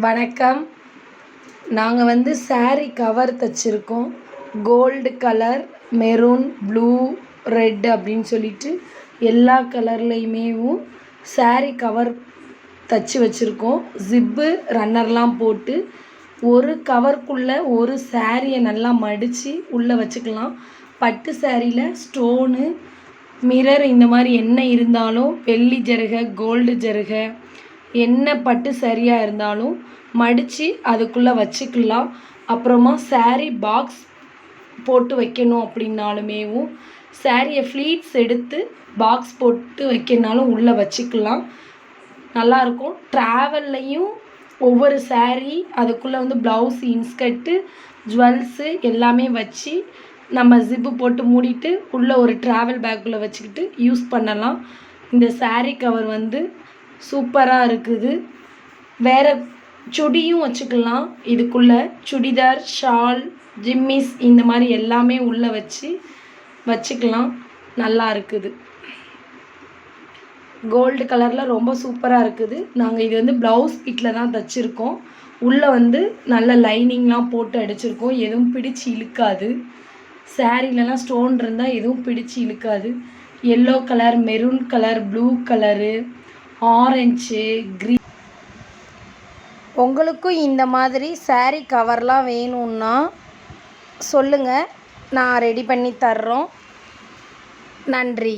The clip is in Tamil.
வணக்கம். நாங்கள் வந்து saree cover தைச்சிருக்கோம். Gold colour maroon blue red அப்படின்னு சொல்லிட்டு எல்லா கலர்லேயுமேவும் saree கவர் தைச்சி வச்சுருக்கோம். ஜிப்பு ரன்னர்லாம் போட்டு ஒரு கவர்க்குள்ளே ஒரு சாரியை நல்லா மடித்து உள்ளே வச்சுக்கலாம். பட்டு சாரியில் ஸ்டோனு மிரர் இந்த மாதிரி என்ன இருந்தாலும் வெள்ளி ஜருகை கோல்டு ஜருகை என்ன பட்டு சரியாக இருந்தாலும் மடித்து அதுக்குள்ளே வச்சுக்கலாம். அப்புறமா சாரீ பாக்ஸ் போட்டு வைக்கணும் அப்படின்னாலுமேவும் சாரியை ஃப்ளீட்ஸ் எடுத்து பாக்ஸ் போட்டு வைக்கனாலும் உள்ளே வச்சுக்கலாம். நல்லாயிருக்கும் ட்ராவல்லையும் ஒவ்வொரு சாரீ அதுக்குள்ளே வந்து ப்ளவுஸ் இன்ஸ்கர்ட்டு ஜுவல்ஸு எல்லாமே வச்சு நம்ம ஜிப்பு போட்டு மூடிட்டு உள்ளே ஒரு ட்ராவல் பேக்குள்ளே வச்சுக்கிட்டு யூஸ் பண்ணலாம். இந்த சாரீ கவர் வந்து சூப்பராக இருக்குது. வேறு சுடியும் வச்சுக்கலாம். இதுக்குள்ளே சுடிதார் ஷால் ஜிம்மிஸ் இந்த மாதிரி எல்லாமே உள்ளே வச்சு வச்சுக்கலாம். நல்லா இருக்குது. கோல்டு கலரில் ரொம்ப சூப்பராக இருக்குது. நாங்கள் இது வந்து ப்ளவுஸ் பிட்டில் தான் தைச்சிருக்கோம். உள்ளே வந்து நல்ல லைனிங்லாம் போட்டு அடிச்சிருக்கோம். எதுவும் பிடிச்சு இழுக்காது. சாரீலலாம் ஸ்டோன் இருந்தால் எதுவும் பிடிச்சு இழுக்காது. Yellow colour maroon colour blue colour orange green. உங்களுக்கும் இந்த மாதிரி saree கவர்லாம் வேணும்னா சொல்லுங்கள் நான் ரெடி பண்ணி தர்றோம். நன்றி.